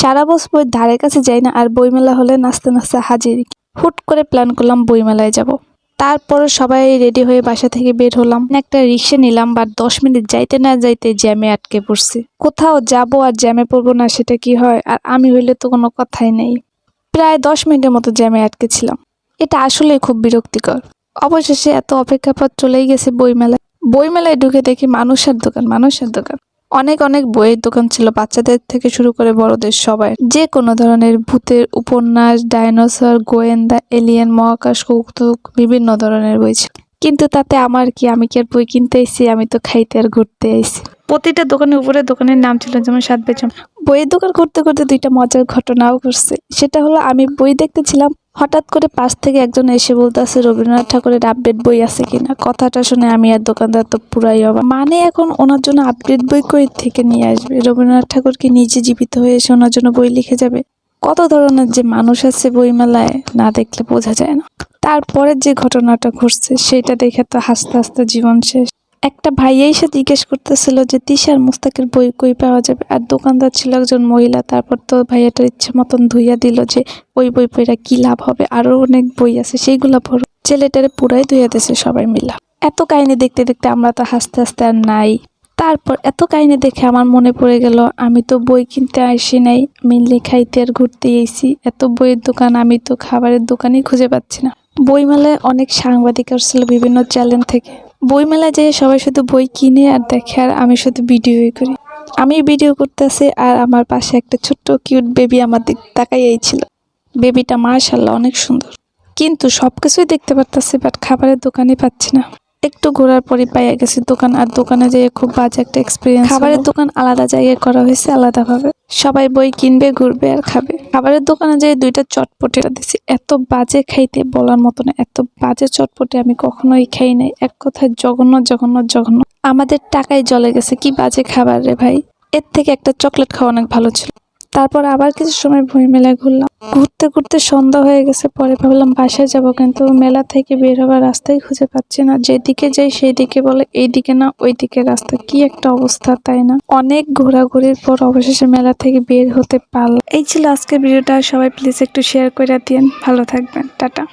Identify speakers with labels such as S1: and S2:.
S1: সারা বছর বই ধারে কাছে যাই না আর বইমেলা হলে নাচতে নাচতে হাজির। হুট করে প্ল্যান করলাম বইমেলায় যাব। তারপর সবাই রেডি হয়ে বাসা থেকে বের হলাম। একটা রিক্সা নিলাম বাট দশ মিনিট যাইতে না যাইতে জ্যামে আটকে পড়ছি। কোথাও যাব আর জ্যামে পড়ব না, সেটা কি হয়? আর আমি হইলে তো কোনো কথাই নেই। প্রায় দশ মিনিটের মতো জ্যামে আটকে ছিলাম। এটা আসলে খুব বিরক্তিকর। অবশেষে এত অপেক্ষা পর চলেই গেছে বইমেলায়। বইমেলায় ঢুকে দেখি মানুষের দোকান মানুষের দোকান। অনেক অনেক বইয়ের দোকান ছিল বাচ্চাদের থেকে শুরু করে বড়দের সবাই যে কোনো ধরনের ভূতের উপন্যাস ডাইনোসর গোয়েন্দা এলিয়েন মহাকাশ কৌতুক বিভিন্ন ধরনের বই ছিল। কিন্তু তাতে আমার কি আমি কি আর বই কিনতে এসেছি? আমি তো খাইতে আর ঘুরতে এসেছি। প্রতিটা দোকানের উপরে দোকানের নাম ছিল যেমন সাত বেচম। বইয়ের দোকান করতে করতে দুইটা মজার ঘটনাও ঘটছে। সেটা হলো আমি বই দেখতেছিলাম হঠাৎ করে পাশ থেকে একজন এসে বলতেছে, রবীন্দ্রনাথ ঠাকুরের আপডেট বই আছে কিনা? কথাটা শুনে আমি আর দোকানদার তো পুরাই অবাক। মানে এখন ওনার জন্য আপডেট বই কই থেকে নিয়ে আসবে? রবীন্দ্রনাথ ঠাকুর কি নিজে জীবিত হয়ে এসে ওনার জন্য বই লিখে যাবে? কত ধরনের যে মানুষ আছে বইমেলায়, না দেখলে বোঝা যায় না। তারপরে যে ঘটনাটা ঘটছে, সেটা দেখে তো হাসতে হাসতে জীবন শেষ। একটা ভাইয়া এসে জিজ্ঞেস করতেছিল যে, তিশার মুস্তাকের বই কই পাওয়া যাবে? আর দোকানদার ছিল একজন মহিলা, তারপর তো ভাইয়াটার ইচ্ছে মতন ধুইয়া দিল যে, ওই বই পড়া কি লাভ হবে? আরও অনেক বই আছে, সেইগুলা পড়ো। ছেলেটারে পুরাই ধুইয়া দিছে সবাই মিলা। এত কাহিনী দেখতে দেখতে আমরা তো হাসতে হাসতে আর নাই। তারপর এত কাহিনী দেখে আমার মনে পড়ে গেল, আমি তো বই কিনতে আসি নাই মিললি খাইতে আর ঘুরতে এসি। এত বইয়ের দোকান, আমি তো খাবারের দোকানই খুঁজে পাচ্ছি না। বইমেলায় অনেক সাংবাদিক আসছিল বিভিন্ন চ্যানেল থেকে। বইমেলায় যেয়ে সবাই শুধু বই কিনে আর দেখে, আর আমি শুধু ভিডিওই করি। আমি ভিডিও করতেছি আর আমার পাশে একটা ছোট্ট কিউট বেবি আমার দিক তাকাইয়াই ছিল। বেবিটা মাশাল্লাহ অনেক সুন্দর। কিন্তু সব কিছুই দেখতে পারতেছি বাট খাবারের দোকানে পাচ্ছি না। একটু ঘোরার পরে পাইয়া গেছি দোকান, আর দোকানে যেয়ে খুব বাজে একটা এক্সপিরিয়েন্স খাবারের দোকান আলাদা জায়গায় করা হয়েছে আলাদাভাবে। সবাই বই কিনবে, ঘুরবে আর খাবে। খাবারের দোকানে যেয়ে দুইটা চটপটে দিছি। এত বাজে খাইতে বলার মতো না, এত বাজে চটপটে আমি কখনোই খাই নাই। এক কথায় জঘন্য জঘন্য জঘন্য। আমাদের টাকায় জলে গেছে, কি বাজে খাবার রে ভাই। এর থেকে একটা চকলেট খাওয়া অনেক ভালো ছিল। তারপর আবার কিছু সময় বই মেলায় ঘুরলাম। ঘুরতে ঘুরতে সন্ধ্যা হয়ে গেছে, পরে ভাবলাম বাসায় যাব, কিন্তু মেলা থেকে বের হবার রাস্তাই খুঁজে পাচ্ছি না। যেদিকে যাই সেই দিকে বলে এই দিকে না ওই দিকে রাস্তা। কি একটা অবস্থা, তাই না? অনেক ঘোরাঘুরির পর অবশেষে মেলা থেকে বের হতে পারলাম। এই ছিল আজকের ভিডিওটা। সবাই প্লিজ একটু শেয়ার করে দিন ভালো থাকবেন। টাটা।